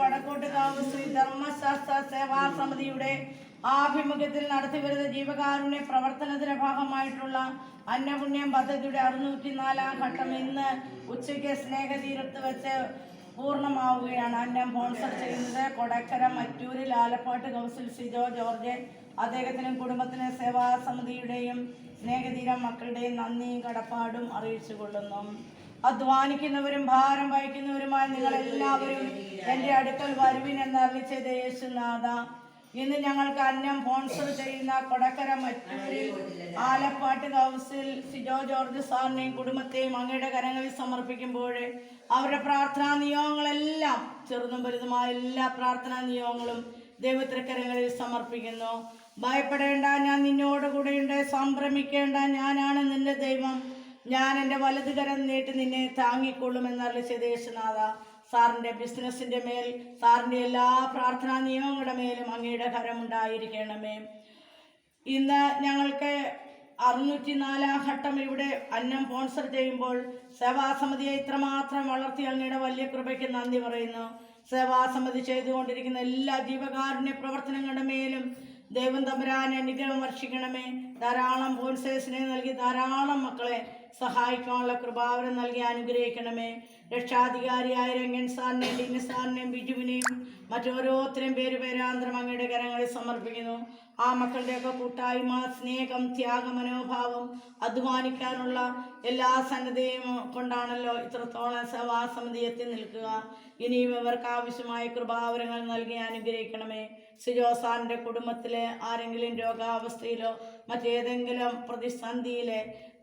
വടക്കോട്ടുകാവ് ശ്രീ ധർമ്മശാസ്ത്ര സേവാ സമിതിയുടെ ആഭിമുഖ്യത്തിൽ നടത്തിവരുന്ന ജീവകാരുണ്യ പ്രവർത്തനത്തിന്റെ ഭാഗമായിട്ടുള്ള അന്നപുണ്യം പദ്ധതിയുടെ അറുന്നൂറ്റി നാലാം ഘട്ടം ഇന്ന് ഉച്ചയ്ക്ക് സ്നേഹതീരത്ത് വെച്ച് പൂർണമാവുകയാണ്. അന്നം സ്പോൺസർ ചെയ്യുന്നത് കൊടക്കര മറ്റൂരിൽ ആലപ്പാട്ട് കൗൺസിൽ ഷിജോ ജോർജ്. അദ്ദേഹത്തിനും കുടുംബത്തിനും സേവാ സമിതിയുടെയും സ്നേഹതീരം മക്കളുടെയും നന്ദിയും കടപ്പാടും അറിയിച്ചു കൊള്ളുന്നു അധ്വാനിക്കുന്നവരും ഭാരം വഹിക്കുന്നവരുമായ നിങ്ങൾ എല്ലാവരും എന്റെ അടുക്കൽ വരുവിൻ എന്ന് അറിയിച്ചത് യേശുനാഥ. ഇന്ന് ഞങ്ങൾക്ക് അന്നം സ്പോൺസർ ചെയ്യുന്ന കൊടക്കര മറ്റൂരിൽ ആലപ്പാട്ട് ഹൗസിൽ സിജോ ജോർജ് സാറിനെയും കുടുംബത്തെയും അങ്ങയുടെ കരങ്ങളിൽ സമർപ്പിക്കുമ്പോൾ അവരുടെ പ്രാർത്ഥനാ നിയോഗങ്ങളെല്ലാം ചെറുതും വലുതുമായ എല്ലാ പ്രാർത്ഥനാ നിയോഗങ്ങളും ദൈവത്തിരക്കരങ്ങളിൽ സമർപ്പിക്കുന്നു. ഭയപ്പെടേണ്ട ഞാൻ നിന്നോട് കൂടെയുണ്ട് സംഭ്രമിക്കേണ്ട ഞാനാണ് നിന്റെ ദൈവം. ഞാൻ എന്റെ വലതുകരം നീട്ടി നിന്നെ താങ്ങിക്കൊള്ളും എന്നറിയിച്ച ദേശനാഥ സാറിന്റെ ബിസിനസ്സിന്റെ മേൽ സാറിന്റെ എല്ലാ പ്രാർത്ഥനാ നിയമങ്ങളുടെ മേലും അങ്ങയുടെ കരമുണ്ടായിരിക്കണമേ ഇന്ന് ഞങ്ങൾക്ക് അറുന്നൂറ്റി നാലാം ഘട്ടം ഇവിടെ അന്നം സ്പോൺസർ ചെയ്യുമ്പോൾ സേവാസമിതിയെ ഇത്രമാത്രം വളർത്തി അങ്ങയുടെ വലിയ കൃപയ്ക്ക് നന്ദി പറയുന്നു. സേവാസമിതി ചെയ്തുകൊണ്ടിരിക്കുന്ന എല്ലാ ജീവകാരുണ്യ പ്രവർത്തനങ്ങളുടെ മേലും ദൈവം തമ്പുരാൻ അനുഗ്രഹം വർഷിക്കണമേ. ധാരാളം സ്പോൺസേഴ്സിനെ നൽകി ധാരാളം മക്കളെ സഹായിക്കാനുള്ള കൃപാവരം നൽകി അനുഗ്രഹിക്കണമേ. രക്ഷാധികാരിയായ രംഗൻ സാറിനെയും ഡിനി സാറിനെയും ബിജുവിനെയും മറ്റോരോരുത്തരെയും പേര് പേരാന്തരം അങ്ങയുടെ കരങ്ങളിൽ സമർപ്പിക്കുന്നു. ആ മക്കളുടെയൊക്കെ കൂട്ടായ്മ സ്നേഹം ത്യാഗ മനോഭാവം അധ്വാനിക്കാനുള്ള എല്ലാ സന്നദ്ധയും കൊണ്ടാണല്ലോ ഇത്രത്തോളം സഭാസമിതി എത്തി നിൽക്കുക. ഇനിയും ഇവർക്ക് ആവശ്യമായ കൃപാവരങ്ങൾ നൽകി അനുഗ്രഹിക്കണമേ. സിജോസാറിന്റെ കുടുംബത്തിലെ ആരെങ്കിലും രോഗാവസ്ഥയിലോ മറ്റേതെങ്കിലും പ്രതിസന്ധിയിലെ ആ,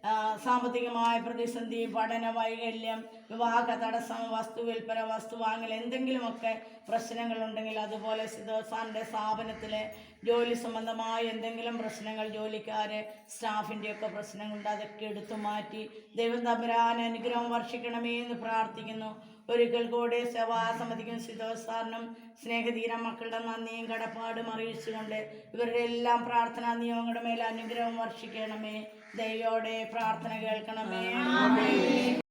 സാമ്പത്തികമായ പ്രതിസന്ധി പഠന വൈകല്യം വിവാഹ തടസ്സം വസ്തു വിൽപ്പന വസ്തു വാങ്ങൽ എന്തെങ്കിലുമൊക്കെ പ്രശ്നങ്ങളുണ്ടെങ്കിൽ അതുപോലെ സിദ്ധോസാറിന്റെ സ്ഥാപനത്തിലെ ജോലി സംബന്ധമായ എന്തെങ്കിലും പ്രശ്നങ്ങൾ ജോലിക്കാരെ സ്റ്റാഫിന്റെയൊക്കെ പ്രശ്നങ്ങളുണ്ട് അതൊക്കെ എടുത്തു മാറ്റി ദൈവം തമ്പുരാൻ അനുഗ്രഹം വർഷിക്കണമേ എന്ന് പ്രാർത്ഥിക്കുന്നു. ഒരിക്കൽ കൂടി സഭാസമിതിക്കും സിദ്ധോസാറിനും സ്നേഹധീര മക്കളുടെ നന്ദിയും കടപ്പാടും അറിയിച്ചുകൊണ്ട് ഇവരുടെ എല്ലാം പ്രാർത്ഥനാ നിയമങ്ങളുടെ മേൽ അനുഗ്രഹം വർഷിക്കണമേ. ദൈവയോടെ പ്രാർത്ഥന കേൾക്കണമേ.